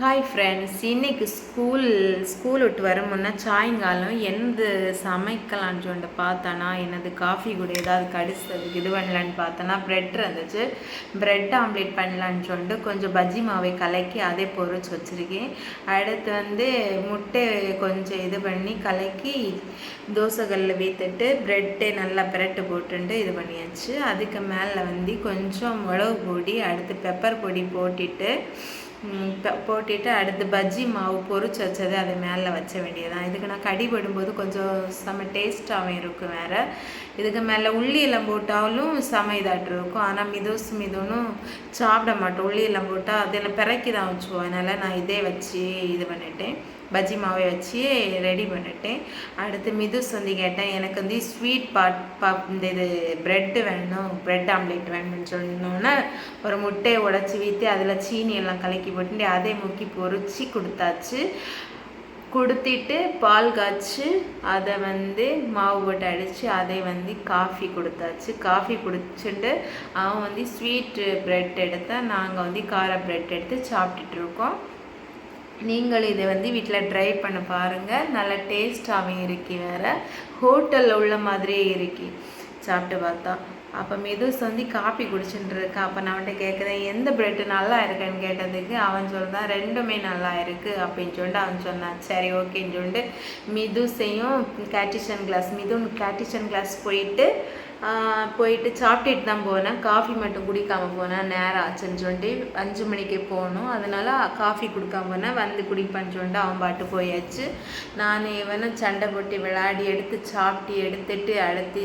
Hi friends இன்றைக்கி school school விட்டு வர முன்னே சாயங்காலம் எந்த சமைக்கலான்னு சொல்லிட்டு பார்த்தேன்னா என்னது காஃபி கூட ஏதாவது கடிச்சதுக்கு இது பண்ணலான்னு பார்த்தோன்னா ப்ரெட் இருந்துச்சு. ப்ரெட் ஆம்லேட் பண்ணலான்னு சொல்லிட்டு கொஞ்சம் பஜ்ஜி மாவை கலக்கி அதே பொறிச்சு வச்சுருக்கேன். அடுத்து வந்து முட்டை கொஞ்சம் இது பண்ணி கலக்கி தோசைகளில் வீத்துட்டு ப்ரெட்டை நல்லா பிரட்டு போட்டுட்டு இது பண்ணியாச்சு. அதுக்கு மேலே வந்து கொஞ்சம் மிளகு பொடி அடுத்து பெப்பர் பொடி போட்டுட்டு போட்டுட்டு அடுத்து பஜ்ஜி மாவு பொறிச்சு வச்சது அது மேலே வச்ச வேண்டியதுதான். இதுக்கு நான் கடி போடும்போது கொஞ்சம் செம டேஸ்ட்டாகவும் இருக்கும் வேறு. இதுக்கு மேலே உள்ளியெல்லாம் போட்டாலும் செம இதாட்டு இருக்கும். ஆனால் மிதோஸ் மிதுனும் சாப்பிட மாட்டோம். உள்ளி எல்லாம் போட்டால் அதில் பிறக்கி தான் வச்சுவோம். அதனால் நான் இதே வச்சு இது பண்ணிட்டேன். பஜ்ஜி மாவை வச்சு ரெடி பண்ணிட்டேன். அடுத்து மிதுஸ் வந்து கேட்டேன் எனக்கு வந்து ஸ்வீட் பாட் பா இந்த இது ப்ரெட்டு வேணும் ப்ரெட் ஆம்லேட் வேணும்னு சொன்னோன்னே ஒரு முட்டையை உடச்சி வீற்றி அதில் சீனி எல்லாம் கலக்கி போட்டு அதை முக்கி பொறிச்சு கொடுத்தாச்சு. கொடுத்துட்டு பால் காய்ச்சி அதை வந்து மாவு போட்டு அடித்து அதை வந்து காஃபி கொடுத்தாச்சு. காஃபி குடிச்சுட்டு அவன் வந்து ஸ்வீட்டு ப்ரெட் எடுத்தால் நாங்கள் வந்து கார ப்ரெட் எடுத்து சாப்பிட்டுட்டு இருக்கோம். நீங்கள் இதை வந்து வீட்டில் ட்ரை பண்ண பாருங்கள் நல்ல டேஸ்ட்டாகவும் இருக்கு வேறு. ஹோட்டலில் உள்ள மாதிரியே இருக்கு. சாப்பிட்டு பார்த்தா. அப்போ மெதுஸ் வந்து காப்பி குடிச்சுட்டு இருக்கா அப்போ நான் அவன்கிட்ட கேட்குறேன் எந்த பிரெட்டு நல்லா இருக்குன்னு கேட்டதுக்கு அவன் சொல்கிறான் ரெண்டுமே நல்லா இருக்குது அப்படின்னு சொல்லிட்டு அவன் சொன்னான் சரி ஓகேன்னு சொல்லிட்டு மிதுஸையும் கேட்டிஷன் கிளாஸ் மிதுன் கேட்டிஷன் கிளாஸ் போயிட்டு போயிட்டு சாப்பிட்டுட்டு தான் போனேன். காஃபி மட்டும் குடிக்காமல் போனேன். நேரம் ஆச்சுன்னு சொல்லிட்டு அஞ்சு மணிக்கு போகணும் அதனால் காஃபி குடிக்காம போனேன். வந்து குடிப்பான்னு சொல்லிட்டு அவன் பாட்டு போயாச்சு. நான் இவனும் சண்டை போட்டு விளையாடி எடுத்து சாப்பிட்டு எடுத்துட்டு அடுத்து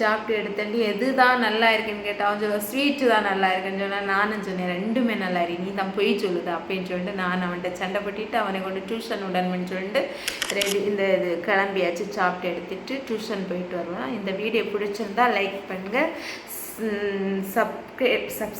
சாப்பிட்டு எடுத்துட்டு எது தான் நல்லா இருக்குன்னு கேட்டால் அவன் சொல்லுவான் ஸ்வீட்டு தான் நல்லா இருக்குன்னு சொன்னால் நானும் சொன்னேன் ரெண்டுமே நல்லா இருக்கு நீ தான் பொய் சொல்லுது அப்படின்னு சொல்லிட்டு நான் அவன்கிட்ட சண்டை போட்டுட்டு அவனை கொண்டு டியூஷன் விடணும்னு சொல்லிட்டு ரெடி இந்த இது கிளம்பியாச்சு சாப்பிட்டு எடுத்துட்டு டியூஷன் போயிட்டு வருவான். இந்த வீடியோ பிடிச்சிருந்தா லைக் பண்ணுங்கள் சப்ஸ்கிரைப் சப்ஸ்